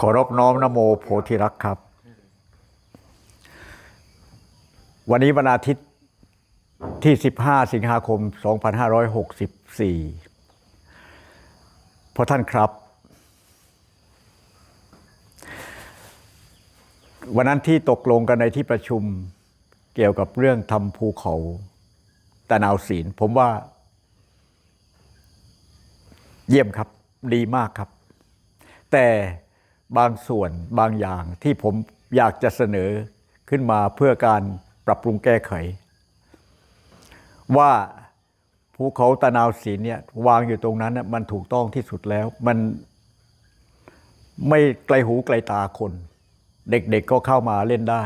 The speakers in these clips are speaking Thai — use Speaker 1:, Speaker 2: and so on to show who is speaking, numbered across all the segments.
Speaker 1: ขอรบน้อมนโมโพธิรักครับ วันนี้วันอาทิตย์ที่ 15 สิงหาคม 2564พอท่านครับ วันนั้นที่ตกลงกันในที่ประชุมเกี่ยวกับเรื่องทำภูเขาตะนาวศีล ผมว่าเยี่ยมครับ ดีมากครับ แต่บางส่วนบางอย่างที่ผมอยากจะเสนอขึ้นมาเพื่อการปรับปรุงแก้ไข ว่าภูเขาตะนาวศีลเนี่ยวางอยู่ตรงนั้นน่ะมันถูกต้องที่สุดแล้ว มันไม่ไกลหูไกลตาคน เด็กๆก็เข้ามาเล่นได้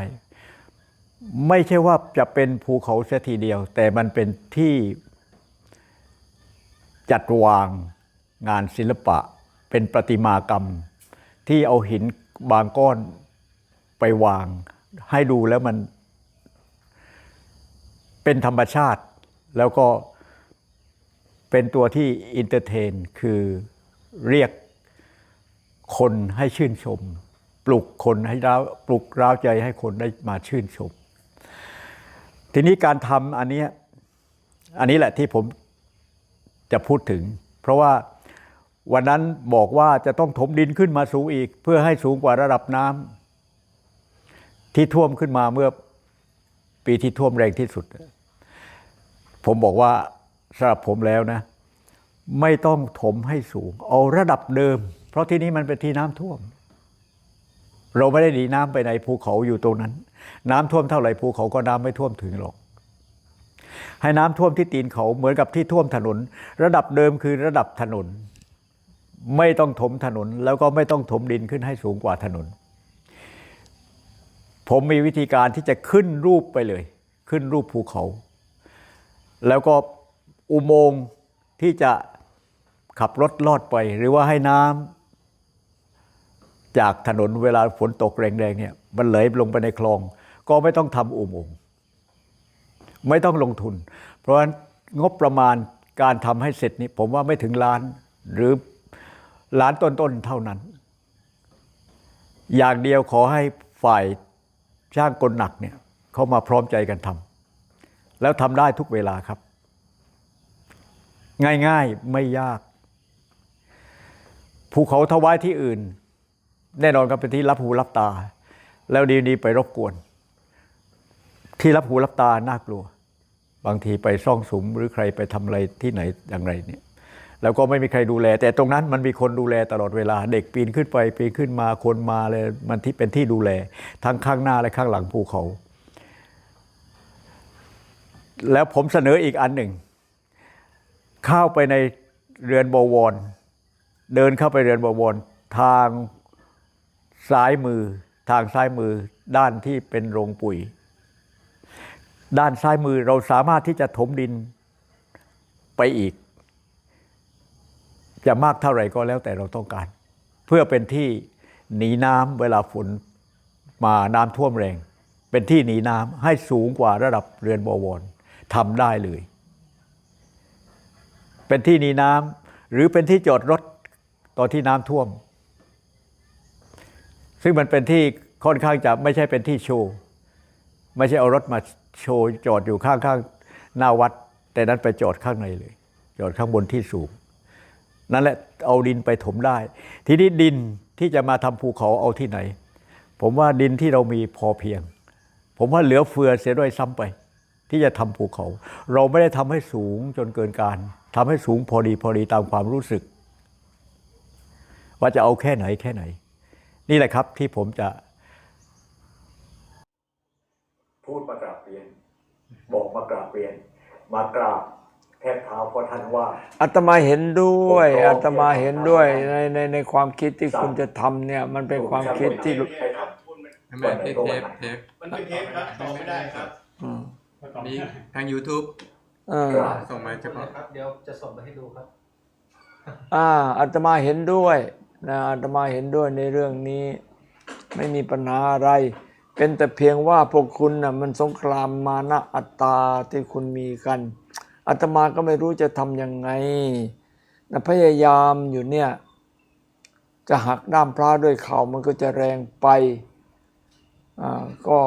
Speaker 1: ไม่ใช่ว่าจะเป็นภูเขาเสียทีเดียว แต่มันเป็นที่จัดวาง งานศิลปะเป็นประติมากรรม ที่เอาหินบางก้อนไปวาง ให้ดูแล้วมัน เป็นธรรมชาติ แล้วก็เป็นตัวที่อินเตอร์เทน คือเรียกคนให้ชื่นชม ปลุกคนให้ร้าวปลุกร้าวใจให้คนได้มาชื่นชม ทีนี้การทำอันนี้อันนี้แหละที่ผมจะพูดถึง เพราะว่า วันนั้นบอกว่าจะต้องถมดินขึ้นมาสูงอีก เพื่อให้สูงกว่าระดับน้ำที่ท่วมขึ้นมาเมื่อปีที่ท่วมแรงที่สุด ผมบอกว่าสำหรับผมแล้วนะ ไม่ต้องถมให้สูง เอาระดับเดิม เพราะที่นี้มันเป็นที่น้ำท่วม เราไม่ได้หนีน้ำไปในภูเขาอยู่ตรงนั้น น้ำท่วมเท่าไหร่ภูเขาก็น้ำไม่ท่วมถึงหรอกให้น้ำท่วมที่ตีนเขาเหมือนกับที่ท่วมถนน ระดับเดิมคือระดับถนน ไม่ต้องถมถนน แล้วก็ไม่ต้องถมดินขึ้นให้สูงกว่าถนน ผมมีวิธีการที่จะขึ้นรูปไปเลย ขึ้นรูปภูเขา แล้วก็อุโมงค์ที่จะขับรถลอดไปหรือว่าให้น้ำจากถนนเวลาฝนตกแรงๆเนี่ยมันไหลลงไปในคลอง ก็ไม่ต้องทำอุโมงค์ไม่ต้องลงทุน เพราะฉะนั้นงบประมาณการทำให้เสร็จนี้ผมว่าไม่ถึงล้านหรือ ล้านต้นๆเท่านั้น อย่างเดียวขอให้ฝ่ายช่างกลหนักเนี่ยเขามาพร้อมใจกันทำแล้วทำได้ทุกเวลาครับ ง่ายๆไม่ยาก ภูเขาทวายที่อื่น แน่นอนก็เป็นที่รับหูรับตา แล้วดีนี้ไปรบกวน ที่รับหูรับตาน่ากลัว บางทีไปซ่องสุมหรือใครไปทำอะไรที่ไหนอย่างไรเนี่ย แล้วก็ไม่มีใครดูแล แต่ตรงนั้นมันมีคนดูแลตลอดเวลา เด็กปีนขึ้นไปปีนขึ้นมาคนมาเลยมันที่เป็นที่ดูแล ทั้งข้างหน้าและข้างหลังภูเขา แล้วผมเสนออีกอันหนึ่ง เข้าไปในเรือนบวร เดินเข้าไปเรือนบวร ทางซ้ายมือ ทางซ้ายมือด้านที่เป็นโรงปุ๋ย ด้านซ้ายมือเราสามารถที่จะถมดินไปอีก จะมากเท่าไหร่ก็แล้วแต่เราต้องการ เพื่อเป็นที่หนีน้ำเวลาฝนมาน้ำท่วมแรง เป็นที่หนีน้ำให้สูงกว่าระดับเรือนบวรทำได้เลย เป็นที่หนีน้ำหรือเป็นที่จอดรถตอนที่น้ำท่วม ซึ่งมันเป็นที่ค่อนข้างจะไม่ใช่เป็นที่โชว์ไม่ใช่เอารถมาโชว์จอดอยู่ข้างๆหน้าวัด แต่นั้นไปจอดข้างในเลย จอดข้างบนที่สูง นั่นแหละเอาดินไปถมได้ ทีนี้ดินที่จะมาทำภูเขาเอาที่ไหน ผมว่าดินที่เรามีพอเพียง ผมว่าเหลือเฟือเสียด้วยซ้ำไป ที่จะทำภูเขา เราไม่ได้ทำให้สูงจนเกินการทำให้สูงพอดีพอดีตามความรู้สึก ว่าจะเอาแค่ไหนแค่ไหน นี่แหละครับที่ผมจะ พูดมากราบเรียน บอกมากราบเรียน มากราบ แทบเท้าเพราะท่านว่า
Speaker 2: อาตมาเห็นด้วย
Speaker 1: ผมพร้อม
Speaker 2: อาตมาเห็นด้วย
Speaker 1: ที่จะทำ
Speaker 2: ในในในความคิดที่
Speaker 1: สั่ง
Speaker 2: คุณจะทำเนี่ย มันเป็นความคิดที่
Speaker 1: ให้ท
Speaker 3: ไม่ไม่เทปเทปเทป
Speaker 4: มันเป็นเทปครับต่อไม่ได้ครับ
Speaker 2: อืม
Speaker 3: นี่ทาง YouTube
Speaker 2: เออ
Speaker 3: ส่งมาเฉพาะ
Speaker 4: ครับ เดี๋ยวจะส่งไปให้ดูครับ
Speaker 2: อ่าอาตมาเห็นด้วยนะอาตมาเห็นด้วยในเรื่องนี้ ไม่มีปัญหาอะไร เป็นแต่เพียงว่าพวกคุณน่ะมันสงครามมานะอัตตาที่คุณมีกัน อาตมาก็ไม่รู้จะทำยังไงนะพยายามอยู่เนี่ยจะหักด้ามพระด้วยเข่ามันก็จะแรงไปอ่าก็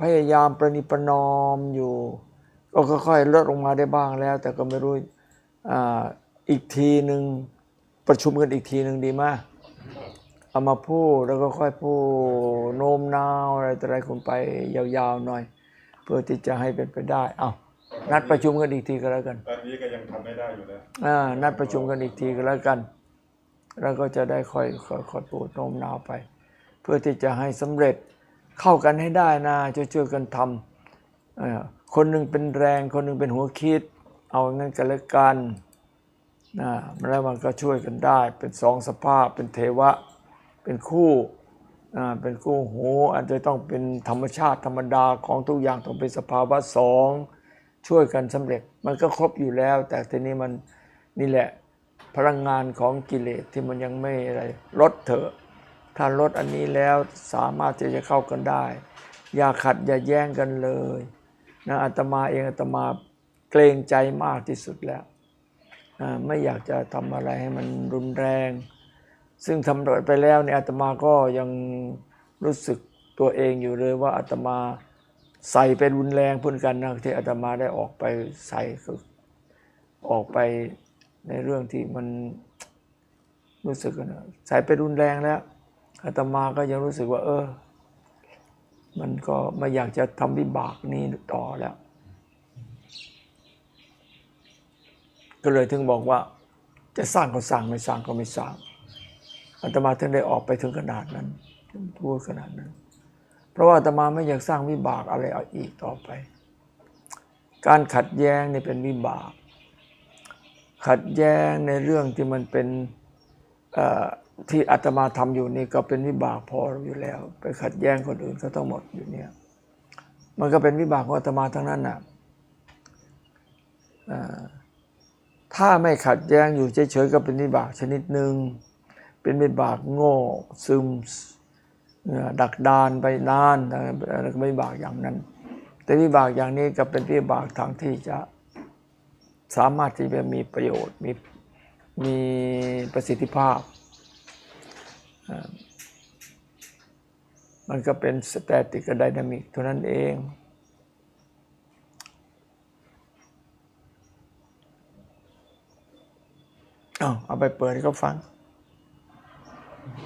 Speaker 2: พยายามประนิประนอมอยู่ ก็ค่อยๆลดลงมาได้บ้างแล้ว แต่ก็ไม่รู้อ่าอีกทีหนึ่งประชุมกันอีกทีหนึ่งดีมากเอามาพูดแล้วก็ค่อยพูดโน้มน้าวอะไรต่ออะไรคุณไปยาวๆหน่อย เพื่อที่จะให้เป็นไปได้เอา นัดประชุมกันอีกทีก็แล้วกัน
Speaker 5: ตอนนี้ก็ยังทำไม่ได้อยู่แล้ว
Speaker 2: อ่านัดประชุมกันอีกทีก็แล้วกัน แล้วก็จะได้ค่อยค่อยค่อยพูดโน้มน้าวไป เพื่อที่จะให้สำเร็จเข้ากันให้ได้นะช่วยๆกันทำเอ่อคนหนึ่งเป็นแรง คนหนึ่งเป็นหัวคิด เอางั้นกันแล้วกันนะแล้วมันก็ช่วยกันได้ เป็นสองสภาพเป็นเทวะ เป็นคู่อ่าเป็นคู่หูอาจจะต้องเป็นธรรมชาติธรรมดาของทุกอย่างต้องเป็นสภาวะสอง ช่วยกันสำเร็จ มันก็ครบอยู่แล้ว แต่ทีนี้มันนี่แหละพลังงานของกิเลสที่มันยังไม่อะไรลดเถอะ ถ้าลดอันนี้แล้วสามารถที่จะเข้ากันได้ อย่าขัดอย่าแย่งกันเลยนะอาตมาเองอาตมาเกรงใจมากที่สุดแล้วไม่อยากจะทำอะไรให้มันรุนแรง ซึ่งทำไปแล้วเนี่ยอาตมาก็ยังรู้สึกตัวเองอยู่เลยว่าอาตมา ใส่ไปรุนแรงพูดกันนะที่อาตมาได้ออกไปใส่คือออกไปในเรื่องที่มันรู้สึกนะใส่ไปรุนแรงแล้วอาตมาก็ยังรู้สึกว่า เออ มันก็ไม่อยากจะทำวิบากนี้ต่อแล้ว ก็เลยถึงบอกว่า จะสร้างก็สร้างไม่สร้างก็ไม่สร้างอาตมาถึงได้ออกไปถึงขนาดนั้นถึงพูดขนาดนั้น เพราะว่าอาตมาไม่อยากสร้างวิบากอะไรอาอีกต่อไป การขัดแย้งนี่เป็นวิบาก ขัดแย้งในเรื่องที่มันเป็นที่อาตมาทำอยู่นี่ก็เป็นวิบากพออยู่แล้ว ไปขัดแย้งคนอื่นเขาทั้งหมดอยู่เนี่ย มันก็เป็นวิบากของอาตมาทั้งนั้นน่ะเอ่อถ้าไม่ขัดแย้งอยู่เฉยๆก็เป็นวิบากชนิดหนึ่งเป็นวิบากโง่ซึม ดักดานไปนานแล้วก็วิบากอย่างนั้น แต่วิบากอย่างนี้ก็เป็นวิบากทางที่จะสามารถที่จะมีประโยชน์มีมีประสิทธิภาพ มันก็เป็นสแตติกกับไดนามิกเท่านั้นเองเอาเอาไปเปิดให้เขาฟัง